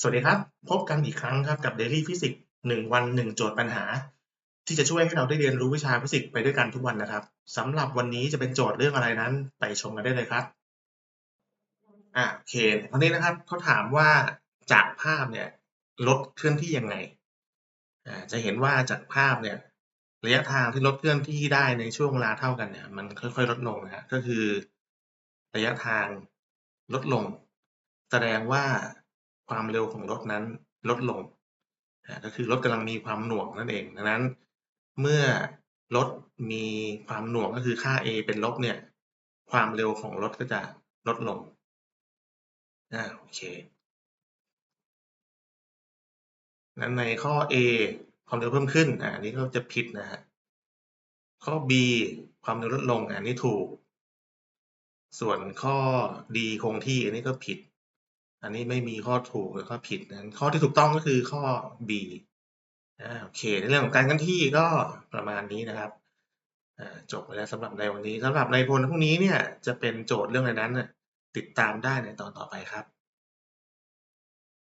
สวัสดีครับ พบกันอีกครั้งครับกับ Daily Physics 1 วัน 1 โจทย์ปัญหา ที่จะช่วยให้เราได้เรียนรู้วิชาฟิสิกส์ไปด้วยกันทุกวันนะครับสำหรับวันนี้จะเป็นโจทย์เรื่องอะไรนั้น ไปชมกันได้เลยครับอ่าโอเควันนี้นะครับเขาถามว่าจากภาพเนี่ยรถเคลื่อนที่ยังไงอ่าจะเห็นว่าจากภาพเนี่ยระยะทางที่รถเคลื่อนที่ได้ในช่วงเวลาเท่ากันเนี่ยมันค่อยๆ ลดลงนะฮะก็คือ ระยะทางลดลง แสดงว่า ความเร็วของรถนั้นลดลงก็คือรถกำลังมีความหน่วงนั่นเอง ดังนั้น เมื่อรถมีความหน่วงก็คือค่า a เป็นลบเนี่ย ความเร็วของรถก็จะลดลงอ่าโอเคนั้นในข้อ a ความเร็วเพิ่มขึ้นอ่าอันนี้ก็จะผิดนะฮะข้อ b ความเร็วลดลงอะอันนี้ถูก ส่วนข้อ d คงที่อันนี้ก็ผิด อันนี้ไม่มีข้อถูกหรือข้อผิดนั้น ข้อที่ถูกต้องก็คือข้อ b อ่าโอเค ในเรื่องของการกันที่ก็ประมาณนี้นะครับอ่าจบไปแล้วสำหรับในวันนี้สำหรับในพลพรุ่งนี้เนี่ยจะเป็นโจทย์เรื่องอะไรนั้น ติดตามได้ในตอนต่อไปครับ